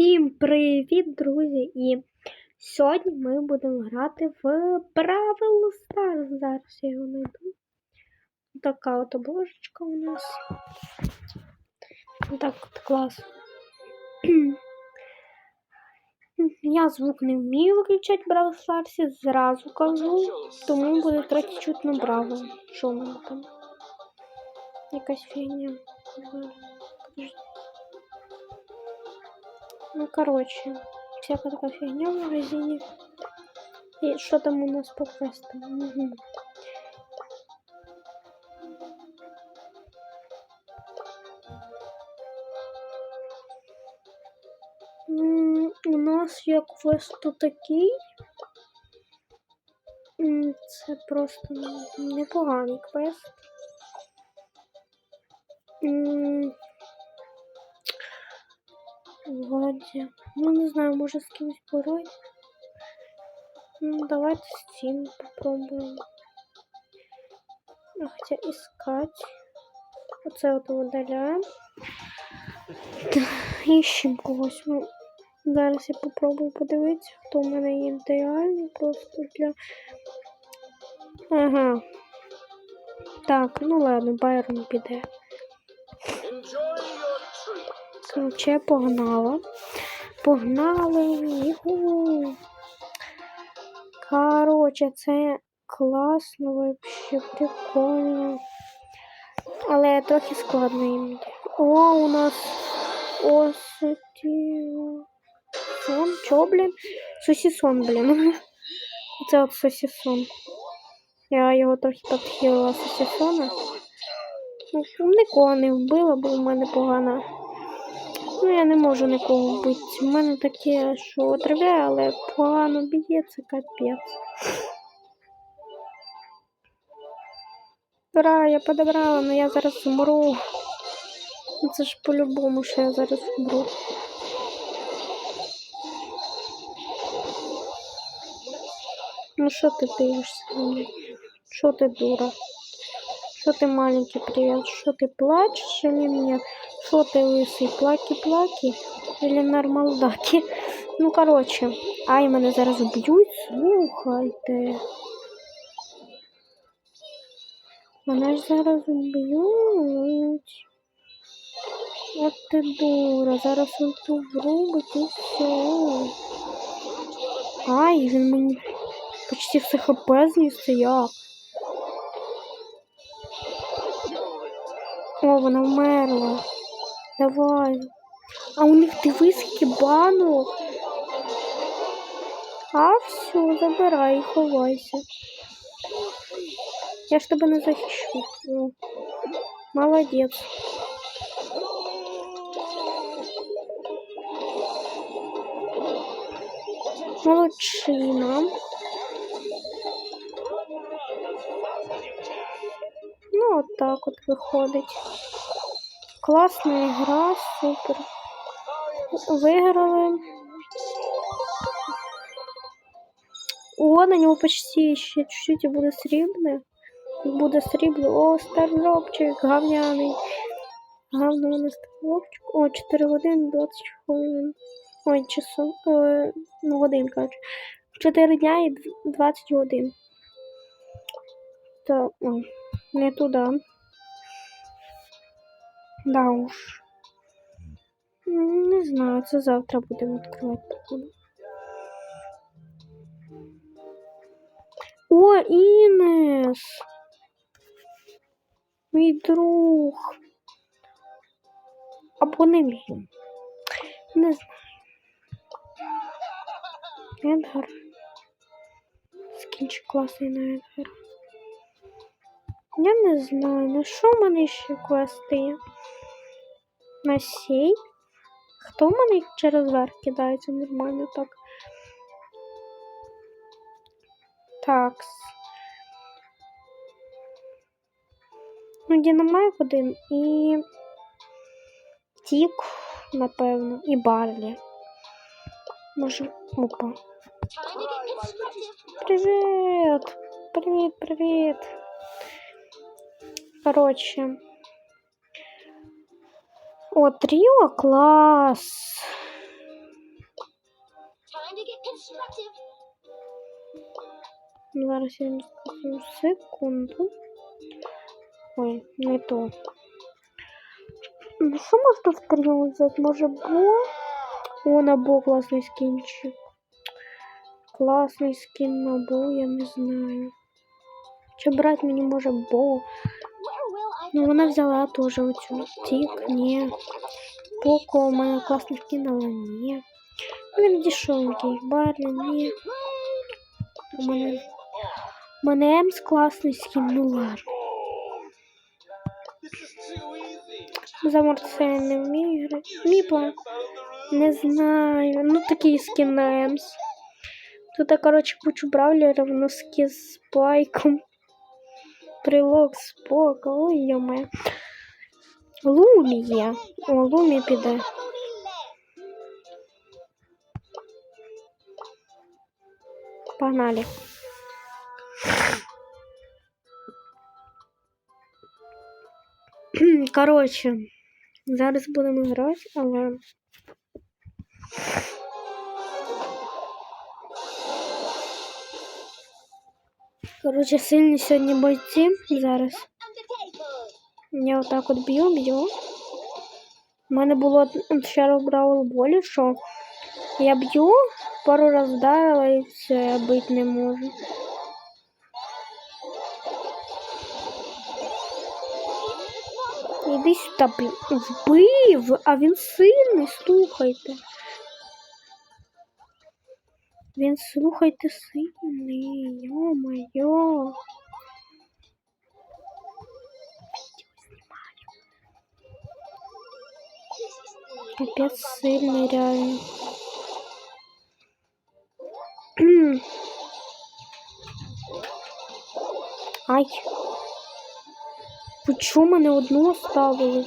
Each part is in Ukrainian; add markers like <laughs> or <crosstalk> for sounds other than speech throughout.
Всім привіт, друзі! І сьогодні ми будемо грати в Бравл Stars. Зараз я його знайду. Така от обложечка у нас. Так от клас. <clears throat> Я звук не вмію виключати в Бравл Старсі, зразу кажу, тому буде трохи чутно браво. Що в мене там? Якась фігня. Подожди. Ну, короче, всякая такая фигня в магазине. И что там у нас по квестам? Угу. У нас є квест такий. Це просто непоганий квест. Вроде. Ну, не знаю, може з кимось бороть. Ну, давайте с тем попробуем. А, хотя искать. Оце от видаляємо. Іщемо когось. Ну, зараз я попробую подивитися, хто в мене є ідеальний просто для. Ага. Так, ну ладно, Байрон піде. Короче, погнала. Погнали. Короче, це класно, вообще прикольно. Але трохи складно іноді. О, у нас осетіо. Сон? Чо, блін? Сосісон, блін. <laughs> Це от сосісон. Я його трохи підхилила сосісона. Ну, Нікого не вбила, бо в мене погана. Ну, я не можу нікого вбити. У мене таке, що отравляє, але погано б'є, це капець. Ура, я подобрала, але я зараз вмру. Ну, Це ж по-любому, що я зараз вмру. Ну що ти дивишся? на мене? Що ти дура? Что ты маленький привет? Что ты плачешь или нет? Что ты лысый? Плаки-плаки или нормалдаки? Ну, короче, ай, мене зараз уб'ють. Слухайте. Мене ж зараз уб'ють. От ти дура, зараз він ту врубить і все. Ай, він мені почти все хп зніс, це як? О, вона вмерла. Давай. А у них дивись, банок. А все, забирай ховайся. Я ж тебе не захищу. О, молодець. Молодчина. Ну, от так от виходить. Класна гра, супер. Виграли. О, на нього почти ще чуть-чуть буде срібне. Буде срібло. О, стардропчик, гавняний. Гавно на стардропчик. О, 4 години 20 хвилин. Ой, часу. Е, ну, годин, коротше. 4 дня і 20 годин. Так, ой, не туди. Да уж. Не знаю, це завтра будемо відкривати походу. О, Інес! Мій друг. Або не мій. Не знаю. Едгар. Скінчик класний на Едгар. Я не знаю, на що в мене ще квести є? На сей? Хто в мене через верх кидається нормально так? Такс. Ну, Дінамайк один і Тік, напевно, і Барлі. Може, опа. Привіт! Привіт, привіт! Короче. О, Тріо клас. Зараз я вам скажу секунду. Ой, не то. Ну, що можна в тріо взяти? Може бо? О, на бо класний скінчик. Класний скін на бо, я не знаю. Чи брати мені може бо? Ну, вона взяла теж оцю. Тік, ні. Поко мене класний скін, ні. Він дешевенький. Барлі, ні. У мене... Мене Емс класний скін, ну ладно. За не вмію грати. Міпла. Не знаю. Ну такий скін на Емс. Тут, короче, кучу бравлеров, носки с спайком. Прилог спока. Ой, йоме. Лумі є. О, Лумі піде. Погнали. Короче, зараз будемо грати, але. Короче, сильні сьогодні бойці зараз. Я отак от б'ю, б'ю. У мене було ще раз Бравл болі, що я б'ю, пару раз вдарила і все, бити не можу. Іди сюди. Вбив, а він сильний, слухайте. Він, слухайте, сильний, йо-моє. Капец сильный реально. Ай. Ви чому мене одну оставили?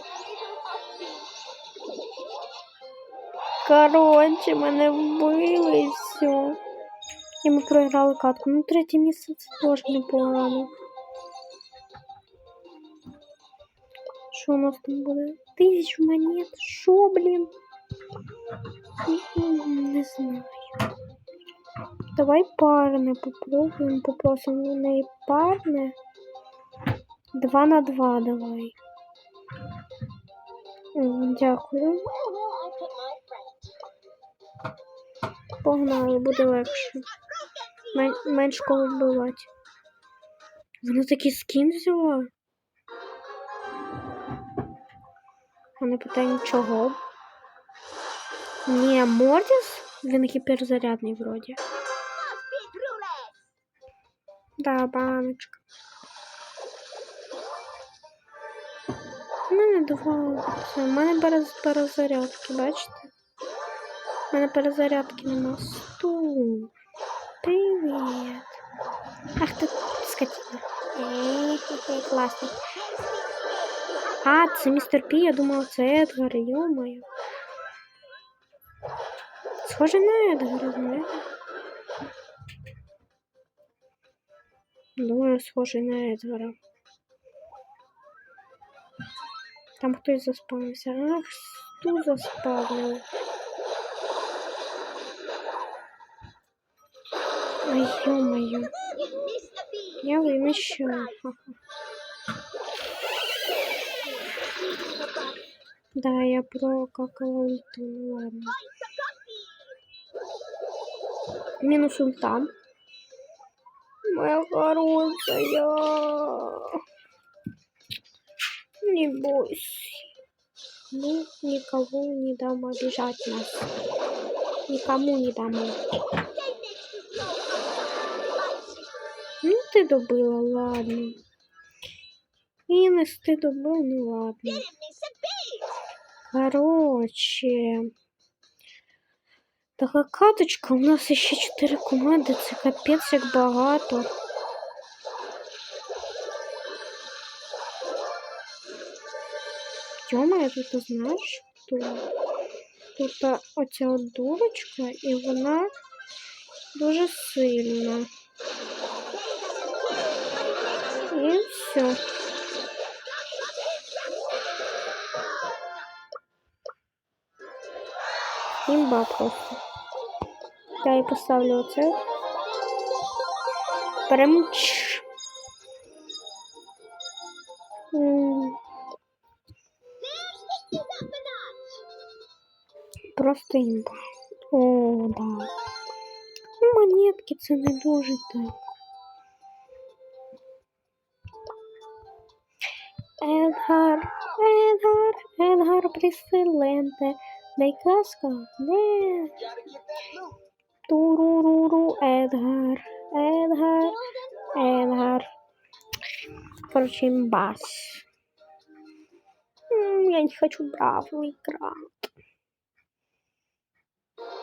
Короче, мене вбили і все. І ми програли катку. Ну, третє місце це теж непогано. Що у нас там буде? Тисячу монет. Що, блін? Не знаю. Давай парне попробуємо. Попросимо у неї парне. Два на два давай. Дякую. Погнали, буде легше. Мен менш кого вбивати. Вона такий скін взяла. Не питання чого. Ні, Мортіс, він гіперзарядний вроді. Да, баночка. У мене два. У мене перез, перезарядки, бачите? У мене перезарядки нема. Сту. Привіт. Ах ти скотина. Е-хе-хе, класно. А, це містер Пі, я думала, це Едгар, йо-моє. Схоже на Едгара, знаєте? Дуже схожий на Едгара. Там хтось заспавнився. Ах, сту заспавнив. Ай, ё-моё. Я вымещу. Да, я прокакала ульту, ну ладно. Минус ульта. Моя хорошая. Не бойся. Ну, никого не дам обижать нас. Никому не дам. Ти добила, ладно. Інес, ти добив, ну ладно. Короче. Така каточка, у нас ще 4 команди, це капець як багато. Тьома, я тут знаєш, хто? Тут оця дурочка, і вона дуже сильна. І все. Імба просто. Я їй поставлю оце. Перемч. М. Просто імба. О, да. Ну, монетки це не дуже так. Едгар, Едгар, Едгар Присиленте. Дай казка, не. Туруруру, Едгар, Едгар, Едгар. Короче, имбас. М, Я не хочу браво играть.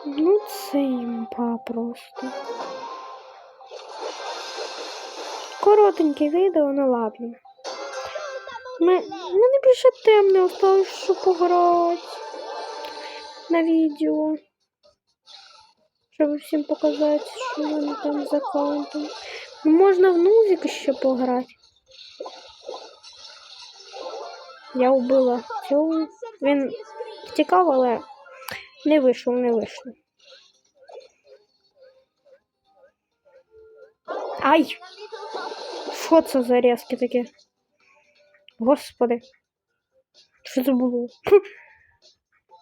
Ну, це імба просто. Коротеньке відео, ну ладно. Ми, мене більше темне осталось, щоб пограти на відео. Щоб всім показати, що в мене там з аккаунтом. Ну, можна в нузик ще пограти. Я вбила цього. Він втікав, але не вийшов, не вийшло. Ай! Що це за резки такі? Господи. Що це було?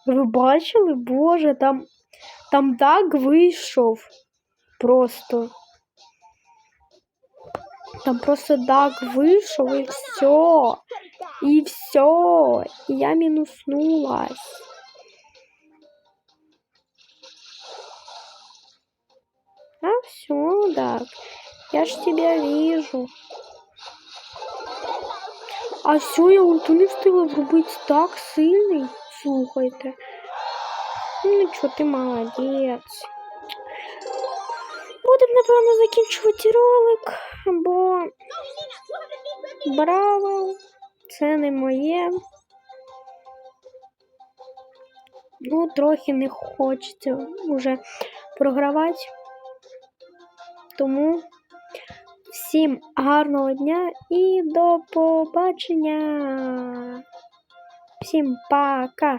Ви бачили? Боже, там, там даг вийшов. Просто. Там просто даг вийшов і все. І все. І я мінуснулась. А все, так. Я ж тебя вижу. А все, я ульту встигла зробити так сильний. Слухайте. Ну нічого, ти молодець. Будемо, напевно, закінчувати ролик, бо браво, це не моє. Ну, трохи не хочеться вже програвати. Тому всім гарного дня і до побачення. Всім пока!